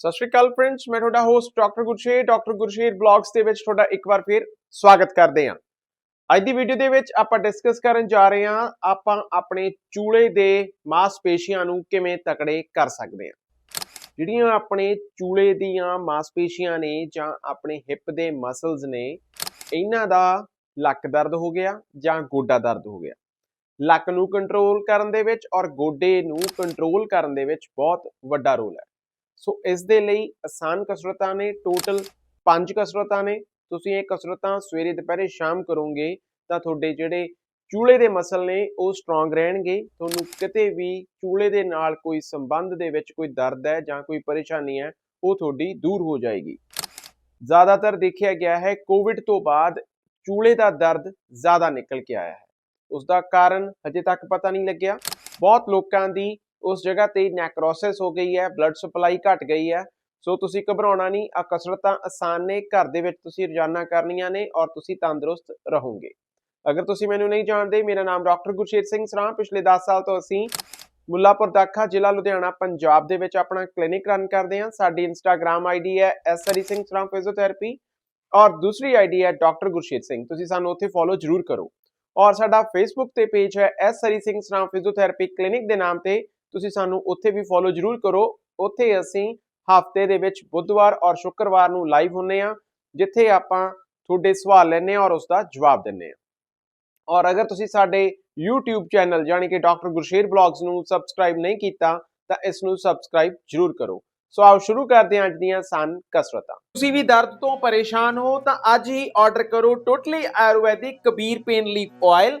ਸਤਿ ਸ਼੍ਰੀ ਅਕਾਲ ਫਰੈਂਡਸ ਮੈਂ ਤੁਹਾਡਾ host doctor Gursher doctor Gursher blogs ਦੇ ਵਿੱਚ ਤੁਹਾਡਾ ਇੱਕ ਵਾਰ ਫਿਰ ਸਵਾਗਤ ਕਰਦੇ ਹਾਂ। ਅੱਜ ਦੀ ਵੀਡੀਓ ਦੇ ਵਿੱਚ ਆਪਾਂ ਡਿਸਕਸ ਕਰਨ ਜਾ ਰਹੇ ਹਾਂ, ਆਪਾਂ ਆਪਣੇ ਚੂਲੇ ਦੇ ਮਾਸਪੇਸ਼ੀਆਂ ਨੂੰ ਕਿਵੇਂ ਤਕੜੇ ਕਰ ਸਕਦੇ ਹਾਂ। ਜਿਹੜੀਆਂ ਆਪਣੇ ਚੂਲੇ ਦੀਆਂ ਮਾਸਪੇਸ਼ੀਆਂ ਨੇ ਜਾਂ ਆਪਣੇ ਹਿੱਪ ਦੇ ਮਸਲਸ ਨੇ, ਇਹਨਾਂ ਦਾ ਲੱਕ ਦਰਦ ਹੋ ਗਿਆ ਜਾਂ ਗੋਡਾ ਦਰਦ ਹੋ ਗਿਆ। ਲੱਕ ਨੂੰ ਕੰਟਰੋਲ ਕਰਨ ਦੇ ਵਿੱਚ ਔਰ ਗੋਡੇ ਨੂੰ ਕੰਟਰੋਲ ਕਰਨ ਦੇ ਵਿੱਚ ਬਹੁਤ ਵੱਡਾ ਰੋਲ ਹੈ। ਸੋ ਇਸ ਦੇ ਲਈ ਆਸਾਨ ਕਸਰਤਾਂ ਨੇ ਟੋਟਲ 5 ਕਸਰਤਾਂ ਨੇ। ਤੁਸੀਂ ਇਹ ਕਸਰਤਾਂ ਸਵੇਰੇ, ਦੁਪਹਿਰੇ, ਸ਼ਾਮ ਕਰੋਗੇ ਤਾਂ ਤੁਹਾਡੇ ਜਿਹੜੇ ਚੂਲੇ ਦੇ ਮਸਲ ਨੇ, ਉਹ ਸਟਰੋਂਗ ਰਹਿਣਗੇ। ਤੁਹਾਨੂੰ ਕਿਤੇ ਵੀ ਚੂਲੇ ਦੇ ਨਾਲ ਕੋਈ ਸੰਬੰਧ ਦੇ ਵਿੱਚ ਕੋਈ ਦਰਦ ਹੈ ਜਾਂ ਕੋਈ ਪਰੇਸ਼ਾਨੀ ਹੈ, ਉਹ ਤੁਹਾਡੀ ਦੂਰ ਹੋ ਜਾਏਗੀ। ਜ਼ਿਆਦਾਤਰ ਦੇਖਿਆ ਗਿਆ ਹੈ ਕੋਵਿਡ ਤੋਂ ਬਾਅਦ ਚੂਲੇ ਦਾ ਦਰਦ ਜ਼ਿਆਦਾ ਨਿਕਲ ਕੇ ਆਇਆ ਹੈ। ਉਸ ਦਾ ਕਾਰਨ ਹਜੇ ਤੱਕ ਪਤਾ ਨਹੀਂ ਲੱਗਿਆ। ਬਹੁਤ ਲੋਕਾਂ ਦੀ ਉਸ ਜਗ੍ਹਾ ਤੇ ਨੈਕਰੋਸਿਸ ਹੋ ਗਈ ਹੈ ਬਲੱਡ ਸਪਲਾਈ ਘਟ ਗਈ ਹੈ। ਸੋ ਤੁਸੀਂ ਘਬਰਾਉਣਾ ਨਹੀਂ ਆ ਕਸਰਤਾਂ ਆਸਾਨ ਨੇ, ਘਰ ਦੇ ਵਿੱਚ ਤੁਸੀਂ ਰੋਜ਼ਾਨਾ ਕਰਨੀਆਂ ਨੇ ਔਰ ਤੁਸੀਂ ਤੰਦਰੁਸਤ ਰਹੋਗੇ। ਅਗਰ ਤੁਸੀਂ ਮੈਨੂੰ ਨਹੀਂ ਜਾਣਦੇ, ਮੇਰਾ ਨਾਮ ਡਾਕਟਰ ਗੁਰਸ਼ੇਰ ਸਿੰਘ ਸਰਾਂ ਪਿਛਲੇ 10 ਸਾਲ ਤੋਂ ਅਸੀਂ ਮੁੱਲਾਪੁਰ ਦਾਖਾ ਜ਼ਿਲ੍ਹਾ ਲੁਧਿਆਣਾ, ਪੰਜਾਬ ਦੇ ਵਿੱਚ ਆਪਣਾ ਕਲੀਨਿਕ ਰਨ ਕਰਦੇ ਹਾਂ। ਸਾਡੀ ਇੰਸਟਾਗ੍ਰam ਆਈਡੀ ਹੈ ਐਸਰੀ ਸਿੰਘ ਸਰਾਂ ਫਿਜ਼ੀਓਥੈਰੇਪੀ ਔਰ ਦੂਸਰੀ ਆਈਡੀ ਹੈ ਡਾਕਟਰ ਗੁਰਸ਼ੇਰ ਸਿੰਘ। ਤੁਸੀਂ ਸਾਨੂੰ ਉੱਥੇ ਫੋਲੋ ਜ਼ਰੂਰ ਕਰੋ। ਔਰ ਸਾਡਾ ਫੇਸਬੁੱਕ ਤੇ ਪੇਜ ਹੈ ਐਸ ਹਰੀ ਸਿੰਘ ਸਰਾਂ ਫਿਜ਼ੀਓਥੈਰੇਪੀ ਕਲੀਨਿਕ ਦੇ ਨਾਮ ਤੇ। ਤੁਸੀਂ ਸਾਨੂੰ ਉੱਥੇ ਵੀ ਫੋਲੋ ਜ਼ਰੂਰ ਕਰੋ। ਉੱਥੇ ਅਸੀਂ ਹਫ਼ਤੇ ਦੇ ਵਿੱਚ ਬੁੱਧਵਾਰ ਔਰ ਸ਼ੁੱਕਰਵਾਰ ਨੂੰ ਲਾਈਵ ਹੁੰਨੇ ਆ, ਜਿੱਥੇ ਆਪਾਂ ਤੁਹਾਡੇ ਸਵਾਲ ਲੈਣੇ ਆ ਔਰ ਉਸ ਦਾ ਜਵਾਬ ਦਿੰਨੇ ਆ। ਔਰ ਅਗਰ ਤੁਸੀਂ ਸਾਡੇ YouTube ਚੈਨਲ ਯਾਨੀ ਕਿ ਡਾਕਟਰ ਗੁਰਸ਼ੇਰ ਬਲੌਗਸ ਨੂੰ ਸਬਸਕ੍ਰਾਈਬ ਨਹੀਂ ਕੀਤਾ, ਤਾਂ ਇਸ ਨੂੰ ਸਬਸਕ੍ਰਾਈਬ ਜ਼ਰੂਰ ਕਰੋ। ਸੋ ਆਓ ਸ਼ੁਰੂ ਕਰਦੇ ਹਾਂ ਅੱਜ ਦੀਆਂ ਸਨ ਕਸਰਤਾਂ। ਤੁਸੀਂ ਵੀ ਦਰਦ ਤੋਂ ਪਰੇਸ਼ਾਨ ਹੋ ਤਾਂ ਅੱਜ ਹੀ ਆਰਡਰ ਕਰੋ totally Ayurvedic Kabir pain leaf oil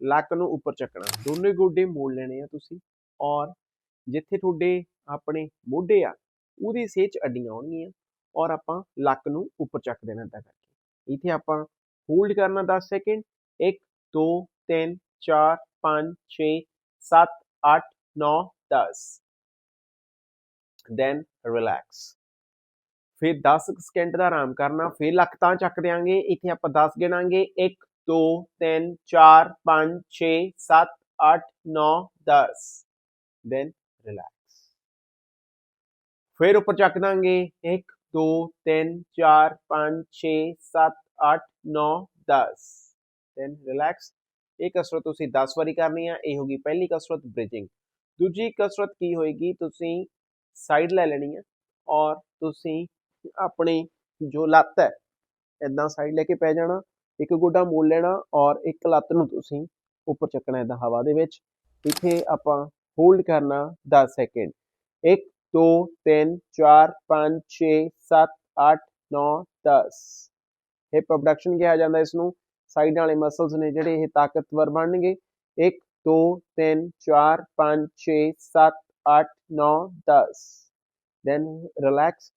ਲੱਕ ਨੂੰ ਉੱਪਰ ਚੱਕਣਾ। ਦੋਨੇ ਗੋਡੇ ਮੋੜ ਲੈਣੇ ਆ ਤੁਸੀਂ ਔਰ ਜਿੱਥੇ ਤੁਹਾਡੇ ਆਪਣੇ ਮੋਢੇ ਆ, ਉਹਦੀ ਸੇਚ ਅੱਡੀਆਂ ਆਉਣਗੀਆਂ ਔਰ ਆਪਾਂ ਲੱਕ ਨੂੰ ਉੱਪਰ ਚੱਕ ਦੇਣਾ ਤਾਂ ਕਰਕੇ। ਇੱਥੇ ਆਪਾਂ ਹੋਲਡ ਕਰਨਾ 10 ਸੈਕਿੰਡ 1 2 3 4 5 6 7 8 9 10 ਦੈਨ ਰਿਲੈਕਸ ਫਿਰ 10 ਸਕਿੰਟ ਦਾ ਆਰਾਮ ਕਰਨਾ, ਫਿਰ ਲੱਕ ਤਾਂ ਚੱਕ ਦੇਾਂਗੇ ਇੱਥੇ ਆਪਾਂ 10 ਗਿਣਾਂਗੇ 1 2 3 4 5 6 7 8 9 10 ਦੈਨ ਰਿਲੈਕਸ ਫਿਰ ਉੱਪਰ ਚੱਕ ਦਾਂਗੇ। 1 2 3 4 5 6 7 8 9 10 ਦੈਨ ਰਿਲੈਕਸ ਇਹ ਕਸਰਤ ਤੁਸੀਂ 10 ਵਾਰੀ ਕਰਨੀ ਆ। ਇਹ ਹੋਗੀ ਪਹਿਲੀ ਕਸਰਤ ਬ੍ਰਿਜਿੰਗ ਦੂਜੀ ਕਸਰਤ ਕੀ ਹੋਏਗੀ? ਤੁਸੀਂ ਸਾਈਡ ਲੈ ਲੈਣੀ ਆ ਔਰ ਤੁਸੀਂ ਆਪਣੀ ਜੋ ਲੱਤ ਹੈ ਇਦਾਂ ਸਾਈਡ ਲੈ ਕੇ ਪੈ ਜਾਣਾ। ਇੱਕ ਗੋਡਾ ਮੋੜ ਲੈਣਾ ਔਰ ਇੱਕ ਲੱਤ ਨੂੰ ਤੁਸੀਂ ਉੱਪਰ ਚੱਕਣਾ ਇਦਾਂ ਹਵਾ ਦੇ ਵਿੱਚ। ਇੱਥੇ ਆਪਾਂ ਹੋਲਡ ਕਰਨਾ 10 ਸੈਕਿੰਡ। 1 2 3 4 5 6 7 8 9 10 ਹਿਪ ਅਬਡਕਸ਼ਨ ਕਿਹਾ ਜਾਂਦਾ ਇਸ ਨੂੰ ਸਾਈਡਾਂ ਵਾਲੇ ਮਸਲਸ ਨੇ ਜਿਹੜੇ ਇਹ ਤਾਕਤਵਰ ਬਣਨਗੇ। 1 2 3 4 5 6 7 8 9 10 ਦੈਨ ਰਿਲੈਕਸ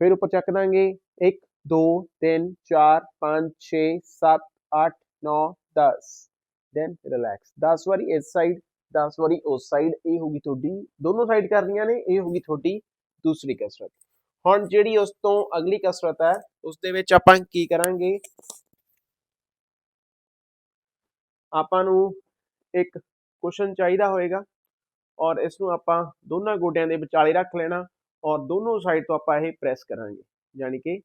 ਫਿਰ ਉੱਪਰ ਚੱਕ ਦਾਂਗੇ। 1 2 3 4 5 6 7 8 9 10 ਦੈਨ ਰਿਲੈਕਸ 10 ਵਾਰੀ ਇਸ ਸਾਈਡ 10 ਵਾਰੀ ਉਸ ਸਾਈਡ ਇਹ ਹੋਗੀ ਤੁਹਾਡੀ, ਦੋਨੋਂ ਸਾਈਡ ਕਰਨੀਆਂ ਨੇ, ਇਹ ਹੋਗੀ ਤੁਹਾਡੀ ਦੂਸਰੀ ਕਸਰਤ। ਹੁਣ ਜਿਹੜੀ ਉਸ ਤੋਂ ਅਗਲੀ ਕਸਰਤ ਹੈ, ਉਸ ਦੇ ਵਿੱਚ ਆਪਾਂ ਕੀ ਕਰਾਂਗੇ? ਆਪਾਂ ਨੂੰ ਇੱਕ ਕੁਸ਼ਨ ਚਾਹੀਦਾ ਹੋਏਗਾ ਔਰ ਇਸ ਨੂੰ ਆਪਾਂ ਦੋਨਾਂ ਗੋਡਿਆਂ ਦੇ ਵਿਚਾਲੇ ਰੱਖ ਲੈਣਾ ਔਰ ਦੋਨੋਂ ਸਾਈਡ ਤੋਂ ਆਪਾਂ ਇਹ ਪ੍ਰੈਸ ਕਰਾਂਗੇ। ਯਾਨੀ ਕਿ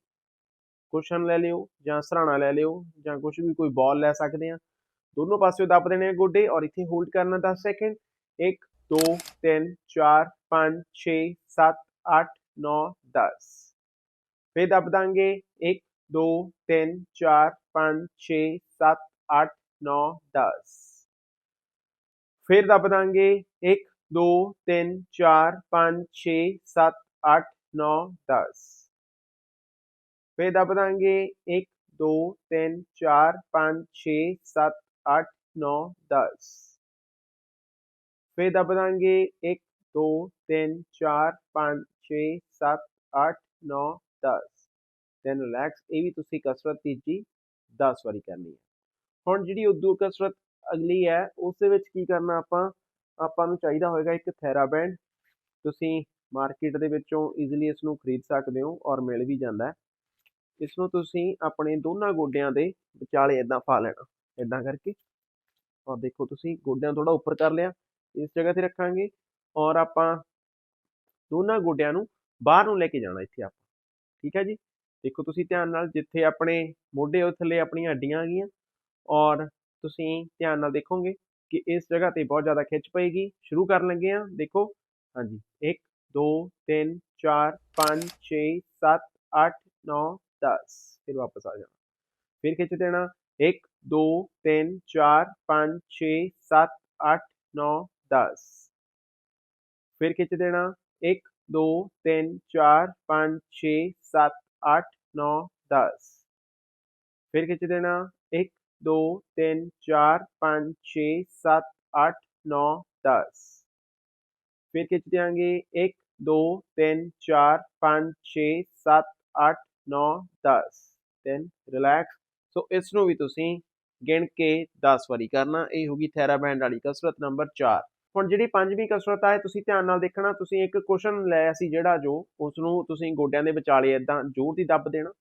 ਕੁਸ਼ਨ ਲੈ ਲਿਓ ਜਾਂ ਸਰਾਣਾ ਲੈ ਲਿਓ ਜਾਂ ਕੁਝ ਵੀ, ਕੋਈ ਬਾਲ ਲੈ ਸਕਦੇ ਆ ਦੋਨੋਂ ਪਾਸਿਓਂ ਦੱਬ ਦੇਣੇ ਆ ਗੋਡੇ ਔਰ ਇੱਥੇ ਹੋਲਡ ਕਰਨਾ 10 ਸੈਕਿੰਡ 1 2 3 4 5 6 7 8 9 10 ਫਿਰ ਦੱਬ ਦਾਂਗੇ। 1 2 3 4 5 6 7 8 9 10 ਫਿਰ ਦੱਬ ਦਾਂਗੇ। 1 2 3 4 5 6 7 8 9 10 ਫਿਰ ਦੱਬ ਦਾਂਗੇ 1 2 3 4 5 6 7 8 9 10 ਫਿਰ ਦੱਬ ਦਾਂਗੇ 1 2 3 4 5 6 7 8 9 10 ਦੈਨ ਰਿਲੈਕਸ ਇਹ ਵੀ ਤੁਸੀਂ ਕਸਰਤ ਤੀਜੀ 10 ਵਾਰੀ ਕਰਨੀ ਹੈ। ਹੁਣ ਜਿਹੜੀ ਉਦੋਂ ਕਸਰਤ ਅਗਲੀ ਹੈ, ਉਸ ਦੇ ਵਿੱਚ ਕੀ ਕਰਨਾ ਆਪਾਂ? ਆਪਾਂ ਨੂੰ ਚਾਹੀਦਾ ਹੋਏਗਾ ਇੱਕ ਥੈਰਾਬੈਂਡ ਤੁਸੀਂ ਮਾਰਕੀਟ ਦੇ ਵਿੱਚੋਂ ਈਜ਼ੀਲੀ ਇਸ ਨੂੰ ਖਰੀਦ ਸਕਦੇ ਹੋ ਔਰ ਮਿਲ ਵੀ ਜਾਂਦਾ ਹੈ। ਇਸ ਨੂੰ ਤੁਸੀਂ ਆਪਣੇ ਦੋਨਾਂ ਗੋਡਿਆਂ ਦੇ ਵਿਚਾਲੇ ਇਦਾਂ ਫਾ ਲੈਣਾ ਇਦਾਂ ਕਰਕੇ। ਔਰ ਦੇਖੋ ਤੁਸੀਂ ਗੋਡਿਆਂ ਥੋੜਾ ਉੱਪਰ ਕਰ ਲਿਆ, ਇਸ ਜਗ੍ਹਾ ਤੇ ਰੱਖਾਂਗੇ। ਔਰ ਆਪਾਂ ਦੋਨਾਂ ਗੋਡਿਆਂ ਨੂੰ ਬਾਹਰ ਨੂੰ ਲੈ ਕੇ ਜਾਣਾ ਇੱਥੇ ਆਪਾਂ, ਠੀਕ ਹੈ ਜੀ? ਦੇਖੋ ਤੁਸੀਂ ਧਿਆਨ ਨਾਲ ਜਿੱਥੇ ਆਪਣੇ ਮੋਢੇ ਉਹ ਥੱਲੇ ਆਪਣੀਆਂ ਹੱਡੀਆਂ ਆ ਗਈਆਂ। ਔਰ ਤੁਸੀਂ ਧਿਆਨ ਨਾਲ ਦੇਖੋਗੇ ਕਿ ਇਸ ਜਗ੍ਹਾ ਤੇ ਬਹੁਤ ਜ਼ਿਆਦਾ ਖਿੱਚ ਪਏਗੀ। ਸ਼ੁਰੂ ਕਰਨ ਲੱਗੇ ਆ ਦੇਖੋ। ਹਾਂਜੀ 1 2 3 4 5 6 7 8 9 10 ਫਿਰ ਵਾਪਸ ਆ ਜਾਣਾ ਫਿਰ ਖਿੱਚ ਦੇਣਾ 1 2 3 4 5 6 7 8 9 10 ਫਿਰ ਖਿੱਚ ਦੇਣਾ 1 2 3 4 5 6 7 8 9 10 ਫਿਰ ਖਿੱਚ ਦੇਣਾ 1 2 3 4 5 6 7 8 9 10 ਫਿਰ ਖਿੱਚ ਦਿਆਂਗੇ 1 2 3 4 5 6 7 8 9 10 ਦੈਨ ਰਿਲੈਕਸ ਸੋ ਇਸ ਨੂੰ ਵੀ ਤੁਸੀਂ ਗਿਣ ਕੇ 10 ਵਾਰੀ ਕਰਨਾ। ਇਹ ਹੋਗੀ ਥੈਰਾਬੈਂਡ ਵਾਲੀ ਕਸਰਤ ਨੰਬਰ 4 ਹੁਣ ਜਿਹੜੀ ਪੰਜਵੀਂ ਕਸਰਤ ਆ ਤੁਸੀਂ ਧਿਆਨ ਨਾਲ ਦੇਖਣਾ। ਤੁਸੀਂ ਇੱਕ ਕੁਸ਼ਨ ਲਿਆ ਸੀ ਜਿਹੜਾ ਜੋ ਉਸ ਨੂੰ ਤੁਸੀਂ ਗੋਡਿਆਂ ਦੇ ਵਿਚਾਲੇ ਇਦਾਂ ਜ਼ੋਰ ਦੀ ਦੱਬ ਦੇਣਾ।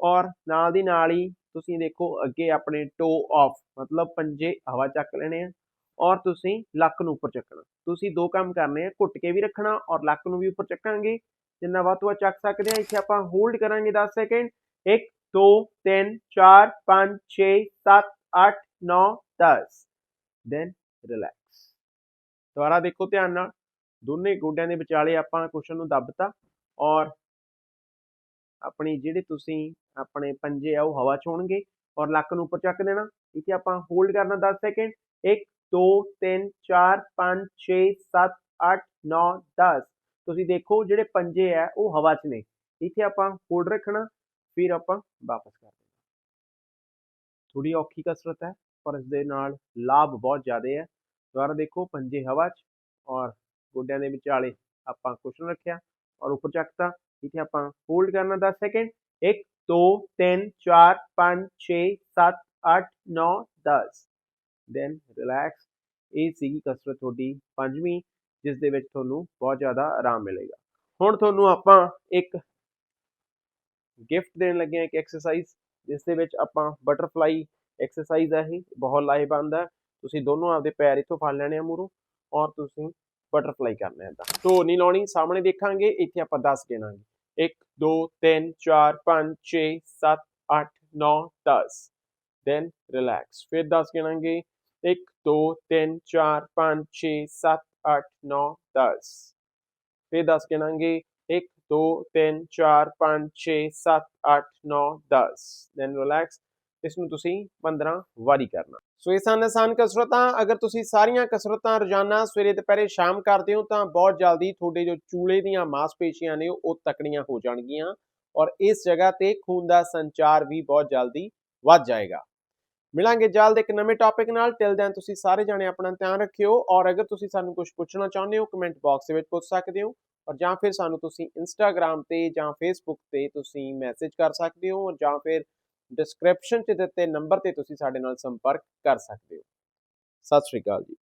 ਔਰ ਨਾਲ ਦੀ ਨਾਲ ਹੀ ਤੁਸੀਂ ਦੇਖੋ ਅੱਗੇ ਆਪਣੇ ਟੋ ਆਫ ਮਤਲਬ ਪੰਜੇ ਹਵਾ ਚੱਕ ਲੈਣੇ ਆ। ਔਰ ਤੁਸੀਂ ਲੱਕ ਨੂੰ ਉੱਪਰ ਚੱਕਣਾ। ਤੁਸੀਂ ਦੋ ਕੰਮ ਕਰਨੇ ਆ, ਘੁੱਟ ਕੇ ਵੀ ਰੱਖਣਾ ਔਰ ਲੱਕ ਨੂੰ ਵੀ ਉੱਪਰ ਚੱਕਾਂਗੇ। ਜਿੰਨਾ ਵੱਧ ਤੋਂ ਵੱਧ ਚੱਕ ਸਕਦੇ ਆ, ਇੱਥੇ ਆਪਾਂ ਹੋਲਡ ਕਰਾਂਗੇ 10 ਸੈਕਿੰਡ 1 2 3 4 5 6 7 8 9 10 ਦੈਨ ਰਿਲੈਕਸ ਦੁਬਾਰਾ ਦੇਖੋ ਧਿਆਨ ਨਾਲ। ਦੋਨੇ ਗੋਡਿਆਂ ਦੇ ਵਿਚਾਲੇ ਆਪਾਂ ਕੁਸ਼ਨ ਨੂੰ ਦੱਬਤਾ ਔਰ ਆਪਣੀ ਜਿਹੜੇ ਤੁਸੀਂ ਆਪਣੇ ਪੰਜੇ ਆ, ਉਹ ਹਵਾ ਛੋਣਗੇ ਔਰ ਲੱਕ ਨੂੰ ਉੱਪਰ ਚੱਕ ਦੇਣਾ। ਇੱਥੇ ਆਪਾਂ ਹੋਲਡ ਕਰਨਾ 10 ਸੈਕਿੰਡ 1 2 3 4 5 6 7 8 9 10 ਤੁਸੀਂ ਦੇਖੋ ਜਿਹੜੇ ਪੰਜੇ ਆ, ਉਹ ਹਵਾ 'ਚ ਨੇ। ਇੱਥੇ ਆਪਾਂ ਹੋਲਡ ਰੱਖਣਾ, ਫਿਰ ਆਪਾਂ ਵਾਪਸ ਕਰ ਦੇਣਾ। ਥੋੜੀ ਔਖੀ ਕਸਰਤ ਹੈ, ਪਰ ਇਸ ਦੇ ਨਾਲ ਲਾਭ ਬਹੁਤ ਜ਼ਿਆਦਾ ਹੈ। ਦੁਬਾਰਾ ਦੇਖੋ, ਪੰਜੇ ਹਵਾ 'ਚ ਔਰ ਗੋਡਿਆਂ ਦੇ ਵਿਚਾਲੇ ਆਪਾਂ ਕੁਸ਼ਨ ਰੱਖਿਆ ਔਰ ਉੱਪਰ ਚੱਕਤਾ। ਇੱਥੇ ਆਪਾਂ ਹੋਲਡ ਕਰਨਾ 10 ਸੈਕਿੰਡ 1 2 3 4 5 6 7 8 9 10 ਦੈਨ ਰਿਲੈਕਸ ਇਹ ਸੀਗੀ ਕਸਰਤ ਤੁਹਾਡੀ ਪੰਜਵੀਂ, ਜਿਸ ਦੇ ਵਿੱਚ ਤੁਹਾਨੂੰ ਬਹੁਤ ਜ਼ਿਆਦਾ ਆਰਾਮ ਮਿਲੇਗਾ। ਹੁਣ ਤੁਹਾਨੂੰ ਆਪਾਂ ਇੱਕ ਗਿਫਟ ਦੇਣ ਲੱਗੇ ਹਾਂ, ਇੱਕ ਐਕਸਰਸਾਈਜ਼ ਜਿਸ ਦੇ ਵਿੱਚ ਆਪਾਂ ਬਟਰਫਲਾਈ ਐਕਸਰਸਾਈਜ਼ ਹੈ ਇਹ, ਬਹੁਤ ਲਾਹੇਵੰਦ ਹੈ। ਤੁਸੀਂ ਦੋਨੋਂ ਆਪਦੇ ਪੈਰ ਇੱਥੋਂ ਫੜ ਲੈਣੇ ਆ ਮੂਰੋਂ ਔਰ ਤੁਸੀਂ ਬਟਰਫਲਾਈ ਕਰਨਾ ਹੈ ਤਾਂ। ਧੋ ਨਹੀਂ ਲਾਉਣੀ, ਸਾਹਮਣੇ ਦੇਖਾਂਗੇ, ਇੱਥੇ ਆਪਾਂ 10 ਗਿਣਾਂਗੇ 1 2 3 4 5 6 7 8 9 10 ਦੈਨ ਰਿਲੈਕਸ ਫਿਰ 10 ਗਿਣਾਂਗੇ 1 2 3 4 5 6 7 8 9 10 ਫਿਰ 10 ਗਿਣਾਂਗੇ 1 2 3 4 5 6 7 8 9 10 ਦੈਨ ਰਿਲੈਕਸ ਇਸ ਨੂੰ ਤੁਸੀਂ 15 ਵਾਰੀ ਕਰਨਾ ਸੋ ਇਹ ਸਨ ਆਸਾਨ ਕਸਰਤਾਂ ਅਗਰ ਤੁਸੀਂ ਸਾਰੀਆਂ ਕਸਰਤਾਂ ਰੋਜ਼ਾਨਾ ਸਵੇਰੇ ਦੁਪਹਿਰੇ ਸ਼ਾਮ ਕਰਦੇ ਹੋ ਤਾਂ ਬਹੁਤ ਜਲਦੀ ਤੁਹਾਡੇ ਜੋ ਚੂਲੇ ਦੀਆਂ ਮਾਸਪੇਸ਼ੀਆਂ ਨੇ ਉਹ ਤਕੜੀਆਂ ਹੋ ਜਾਣਗੀਆਂ ਔਰ ਇਸ ਜਗ੍ਹਾ ਤੇ ਖੂਨ ਦਾ ਸੰਚਾਰ ਵੀ ਬਹੁਤ ਜਲਦੀ ਵੱਧ ਜਾਏਗਾ ਮਿਲਾਂਗੇ ਜਲਦ ਇੱਕ ਨਵੇਂ ਟੌਪਿਕ ਨਾਲ। ਟਿਲ ਦੈਨ ਤੁਸੀਂ ਸਾਰੇ ਜਾਣੇ ਆਪਣਾ ਧਿਆਨ ਰੱਖਿਓ ਔਰ ਅਗਰ ਤੁਸੀਂ ਸਾਨੂੰ ਕੁਝ ਪੁੱਛਣਾ ਚਾਹੁੰਦੇ ਹੋ ਕਮੈਂਟ ਬਾਕਸ ਦੇ ਵਿੱਚ ਪੁੱਛ ਸਕਦੇ ਹੋ ਔਰ ਜਾਂ ਫਿਰ ਸਾਨੂੰ ਤੁਸੀਂ ਇੰਸਟਾਗ੍ਰam ਤੇ ਜਾਂ ਫੇਸਬੁੱਕ ਤੇ ਤੁਸੀਂ ਮੈਸੇਜ ਕਰ ਸਕਦੇ ਹੋ ਔਰ ਜਾਂ ਫਿਰ ਡਿਸਕ੍ਰਿਪਸ਼ਨ 'ਚ ਦਿੱਤੇ ਨੰਬਰ ਤੇ ਤੁਸੀਂ ਸਾਡੇ ਨਾਲ ਸੰਪਰਕ ਕਰ ਸਕਦੇ ਹੋ। ਸਤਿ ਸ਼੍ਰੀ ਅਕਾਲ ਜੀ।